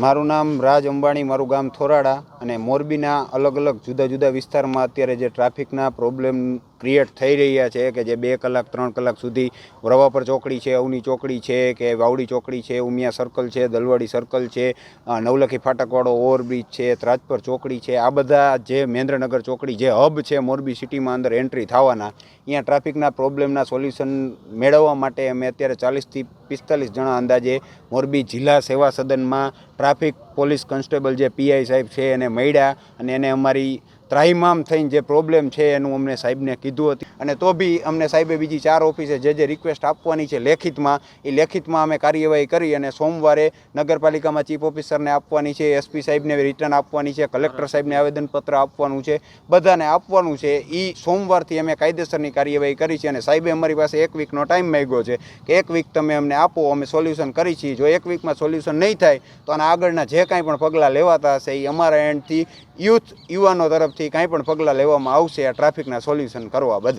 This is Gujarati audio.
મારું નામ રાજ અંબાણી, મારું ગામ થોરાડા અને મોરબીના અલગ અલગ જુદા જુદા વિસ્તારમાં અત્યારે જે ટ્રાફિકના પ્રોબ્લેમ ક્રિએટ થઈ રહ્યા છે કે જે બે કલાક, ત્રણ કલાક સુધી રવાપર ચોકડી છે, અવની ચોકડી છે, કે વાવડી ચોકડી છે, ઉમિયા સર્કલ છે, દલવાડી સર્કલ છે નવલખી ફાટકવાળો ઓવરબ્રિજ છે ત્રાજપર ચોકડી છે, આ બધા જે મહેન્દ્રનગર ચોકડી, જે હબ છે મોરબી સિટીમાં અંદર એન્ટ્રી થવાના, અહીંયા ટ્રાફિકના પ્રોબ્લેમના સોલ્યુશન મેળવવા માટે અમે અત્યારે ચાલીસથી પિસ્તાલીસ જણા અંદાજે મોરબી જિલ્લા સેવા સદનમાં ટ્રાફિક પોલીસ કોન્સ્ટેબલ જે પીઆઈ સાહેબ છે એને મળ્યા અને એને અમારી ત્રાહિમામ થઈને જે પ્રોબ્લેમ છે એનું અમને સાહેબને કીધું હતું. અને તો બી અમને સાહેબે બીજી ચાર ઓફિસે જે જે રિક્વેસ્ટ આપવાની છે લેખિતમાં, એ લેખિતમાં અમે કાર્યવાહી કરી અને સોમવારે નગરપાલિકામાં ચીફ ઓફિસરને આપવાની છે એસપી સાહેબને રિટર્ન આપવાની છે કલેક્ટર સાહેબને આવેદનપત્ર આપવાનું છે, બધાને આપવાનું છે. એ સોમવારથી અમે કાયદેસરની કાર્યવાહી કરી છે અને સાહેબે અમારી પાસે એક વીકનો ટાઈમ માંગ્યો છે કે એક વીક તમે અમને આપો, અમે સોલ્યુશન કરી છીએ. જો એક વીકમાં સોલ્યુશન નહીં થાય, તો આના આગળના જે કાંઈ પણ પગલાં લેવાતા હશે એ અમારા એન્ડથી યુથ યુવાનો તરફથી કાંઈ પણ પગલાં લેવામાં આવશે આ ટ્રાફિકના સોલ્યુશન કરવા બદલ.